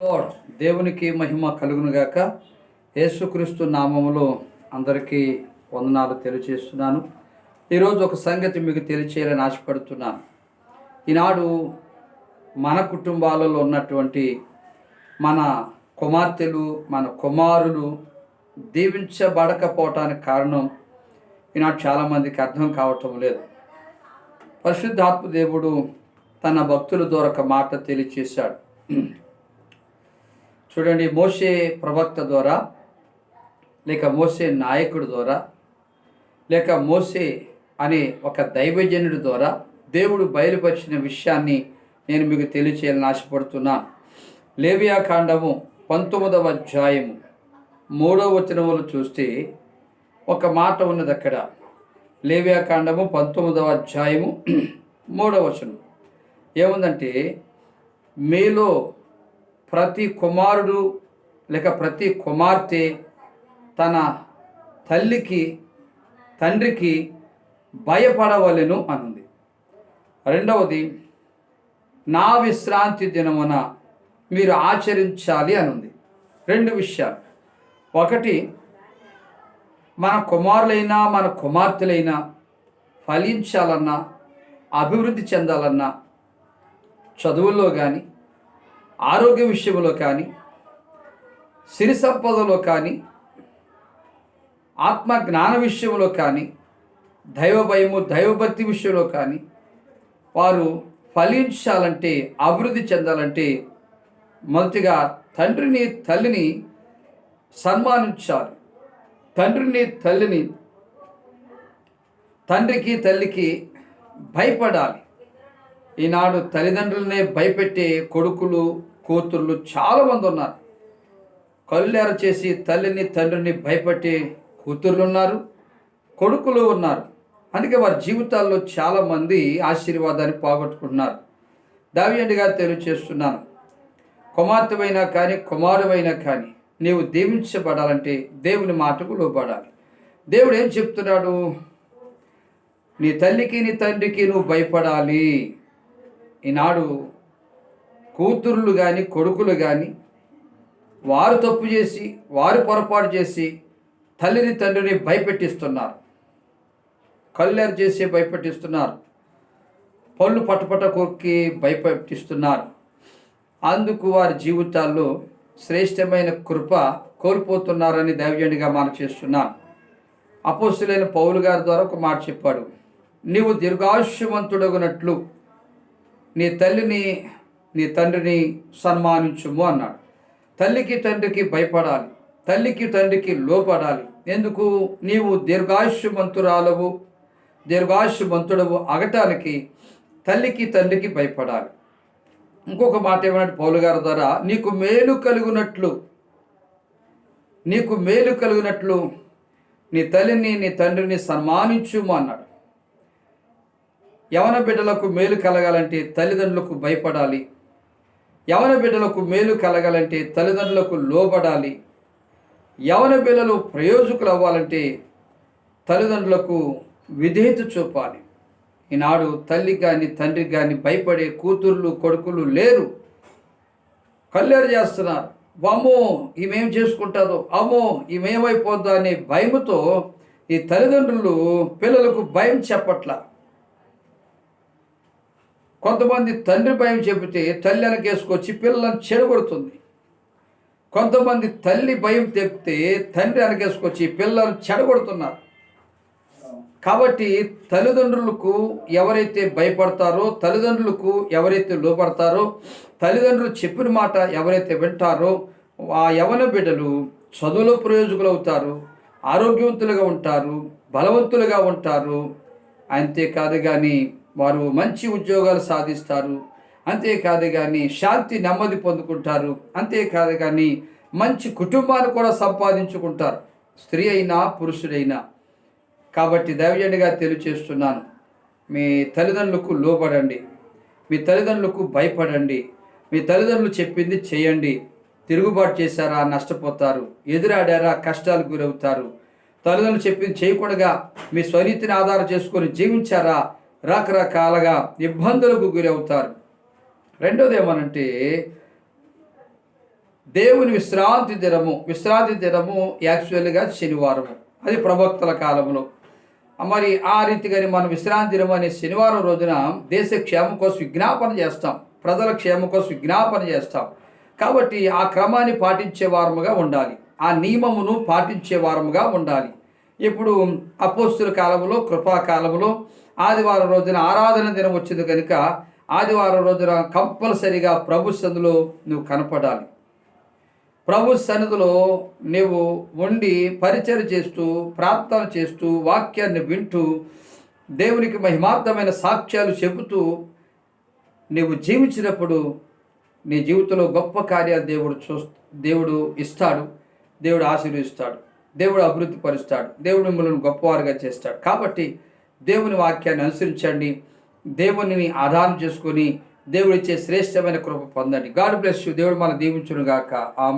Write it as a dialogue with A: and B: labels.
A: Lord దేవునికి మహిమ కలుగునుగాక యేసుక్రీస్తు నామములో అందరికీ వందనాలు తెలియచేస్తున్నాను ఈరోజు ఒక సంగతి మీకు తెలియచేయాలని ఆశపడుతున్నాను. ఈనాడు మన కుటుంబాలలో ఉన్నటువంటి మన కుమార్తెలు మన కుమారులు దీవించబడకపోవటానికి కారణం ఈనాడు చాలామందికి అర్థం కావటం లేదు. పరిశుద్ధాత్మ దేవుడు తన భక్తుల ద్వారా ఒక మాట తెలియచేశాడు. చూడండి మోసే ప్రవక్త ద్వారా లేక మోసే నాయకుడి ద్వారా లేక మోసే అనే ఒక దైవజనుడి ద్వారా దేవుడు బయలుపరిచిన విషయాన్ని నేను మీకు తెలియచేయాలని ఆశపడుతున్నాను లేవియా కాండము పంతొమ్మిదవ అధ్యాయము మూడవ వచనములు చూస్తే ఒక మాట ఉన్నది అక్కడ. లేవియా కాండము పంతొమ్మిదవ అధ్యాయము మూడవ వచనం. ఏముందంటే మీలో ప్రతి కుమారుడు లేక ప్రతి కుమార్తె తన తల్లికి తండ్రికి భయపడవలెను అనుంది. రెండవది నా విశ్రాంతి దినమున మీరు ఆచరించాలి అనుంది. రెండు విషయాలు. ఒకటి మన కుమారులైనా మన కుమార్తెలైనా ఫలించాలన్నా అభివృద్ధి చెందాలన్నా చదువుల్లో కానీ ఆరోగ్య విషయంలో కానీ సిరి సంపదలో కానీ ఆత్మ జ్ఞాన విషయంలో కానీ దైవ భయము దైవభక్తి విషయంలో కానీ వారు ఫలించాలంటే అభివృద్ధి చెందాలంటే మొదటిగా తండ్రిని తల్లిని సన్మానించాలి. తండ్రిని తల్లిని తండ్రికి తల్లికి భయపడాలి. ఈనాడు తల్లిదండ్రులనే భయపెట్టే కొడుకులు కూతుర్లు చాలామంది ఉన్నారు. కళ్ళెర చేసి తల్లిని తండ్రిని భయపెట్టే కూతుర్లు ఉన్నారు కొడుకులు ఉన్నారు. అందుకే వారి జీవితాల్లో చాలామంది ఆశీర్వాదాన్ని పోగొట్టుకుంటున్నారు. దావ్యండిగా తెలియచేస్తున్నాను. కుమార్తెవైనా కానీ కుమారువైనా కానీ నీవు దీవించబడాలంటే దేవుని మాటకు లోపడాలి దేవుడు ఏం చెప్తున్నాడు? నీ తల్లికి నీ తండ్రికి నువ్వు భయపడాలి. ఈనాడు కూతుర్లు కానీ కొడుకులు కానీ వారు తప్పు చేసి వారు పొరపాటు చేసి తల్లిని తండ్రిని భయపెట్టిస్తున్నారు. కళ్ళేరు చేసి భయపెట్టిస్తున్నారు. పళ్ళు పటపట కొరికి భయపెట్టిస్తున్నారు. అందుకు వారి జీవితాల్లో శ్రేష్టమైన కృప కోల్పోతున్నారని దైవజనుడిగా మనం చేస్తున్నాం. అపోస్తులైన పౌలు గారి ద్వారా ఒక మాట చెప్పాడు. నీవు దీర్ఘాయుష్యవంతుడగునట్లు నీ తల్లిని నీ తండ్రిని సన్మానించుము అన్నాడు. తల్లికి తండ్రికి భయపడాలి తల్లికి తండ్రికి లోపడాలి. ఎందుకు? నీవు దీర్ఘాయుష్యవంతురాలవు దీర్ఘాయుష్యవంతుడవు అగటానికి తల్లికి తండ్రికి భయపడాలి. ఇంకొక మాట ఏమన్నట్టు పౌలు గారి ద్వారా? నీకు మేలు కలుగునట్లు నీకు మేలు కలిగినట్లు నీ తల్లిని నీ తండ్రిని సన్మానించుము అన్నాడు. యవన బిడ్డలకు మేలు కలగాలంటే తల్లిదండ్రులకు భయపడాలి. యవన బిడ్డలకు మేలు కలగాలంటే తల్లిదండ్రులకు లోబడాలి. యవన బిడ్డలు ప్రయోజకులు అవ్వాలంటే తల్లిదండ్రులకు విధేయత చూపాలి. ఈనాడు తల్లి కానీ తండ్రి కానీ భయపడే కూతుర్లు కొడుకులు లేరు. కల్లేరు చేస్తున్నారు. అమ్మో ఈమెం చేసుకుంటుందో అమ్మో ఈమెమైపోద్దో అనే భయముతో ఈ తల్లిదండ్రులు పిల్లలకు భయం చెప్పట్ల. కొంతమంది తండ్రి భయం చెబితే తల్లి వెనకేసుకొచ్చి పిల్లలను చెడగొడుతుంది. కొంతమంది తల్లి భయం తెప్పితే తండ్రి వెనకేసుకొచ్చి పిల్లలను చెడగొడుతున్నారు. కాబట్టి తల్లిదండ్రులకు ఎవరైతే భయపడతారో తల్లిదండ్రులకు ఎవరైతే లోపడతారో తల్లిదండ్రులు చెప్పిన మాట ఎవరైతే వింటారో ఆ యవన బిడ్డలు చదువులో ప్రయోజకులు అవుతారు ఆరోగ్యవంతులుగా ఉంటారు బలవంతులుగా ఉంటారు. అంతేకాదు కానీ వారు మంచి ఉద్యోగాలు సాధిస్తారు. అంతేకాదు కానీ శాంతి నెమ్మది పొందుకుంటారు. అంతేకాదు కానీ మంచి కుటుంబాన్ని కూడా సంపాదించుకుంటారు. స్త్రీ అయినా పురుషుడైనా. కాబట్టి దైవజండిగా తెలియచేస్తున్నాను. మీ తల్లిదండ్రులకు లోబడండి. మీ తల్లిదండ్రులకు భయపడండి. మీ తల్లిదండ్రులు చెప్పింది చేయండి. తిరుగుబాటు చేశారా నష్టపోతారు. ఎదురాడారా కష్టాలకు గురవుతారు. తల్లిదండ్రులు చెప్పింది చేయకుండా మీ స్వనీతిని ఆధారం చేసుకొని జీవించారా రకరకాలుగా ఇబ్బందులకు గురవుతారు. రెండోది ఏమనంటే దేవుని విశ్రాంతి దినము విశ్రాంతి దినము యాక్చువల్గా శనివారము. అది ప్రవక్తల కాలంలో. మరి ఆ రీతిగాని మనం విశ్రాంతి దినం అనే శనివారం రోజున దేశ క్షేమం కోసం విజ్ఞాపన చేస్తాం. ప్రజల క్షేమం కోసం విజ్ఞాపన చేస్తాం. కాబట్టి ఆ క్రమాన్ని పాటించే వారముగా ఉండాలి. ఆ నియమమును పాటించే వారముగా ఉండాలి. ఇప్పుడు అపోస్తుల కాలంలో కృపాకాలంలో ఆదివారం రోజున ఆరాధన దినం వచ్చింది కనుక ఆదివారం రోజున కంపల్సరిగా ప్రభు సన్నిధిలో నువ్వు కనపడాలి. ప్రభు సన్నిధిలో నీవు ఉండి పరిచయం చేస్తూ ప్రార్థన చేస్తూ వాక్యాన్ని వింటూ దేవునికి మహిమార్థమైన సాక్ష్యాలు చెబుతూ నీవు జీవించినప్పుడు నీ జీవితంలో గొప్ప కార్యాలు దేవుడు చూ దేవుడు ఇస్తాడు. దేవుడు ఆశీర్వదిస్తాడు. దేవుడు అభివృద్ధి పరుస్తాడు. దేవుడు మిమ్మల్ని గొప్పవారుగా చేస్తాడు. కాబట్టి దేవుని వాక్యాన్ని అనుసరించండి. దేవునిని ఆధారం చేసుకొని దేవుడిచ్చే శ్రేష్టమైన కృప పొందండి. God bless you. దేవుడు మన దీవించును గాక ఆమె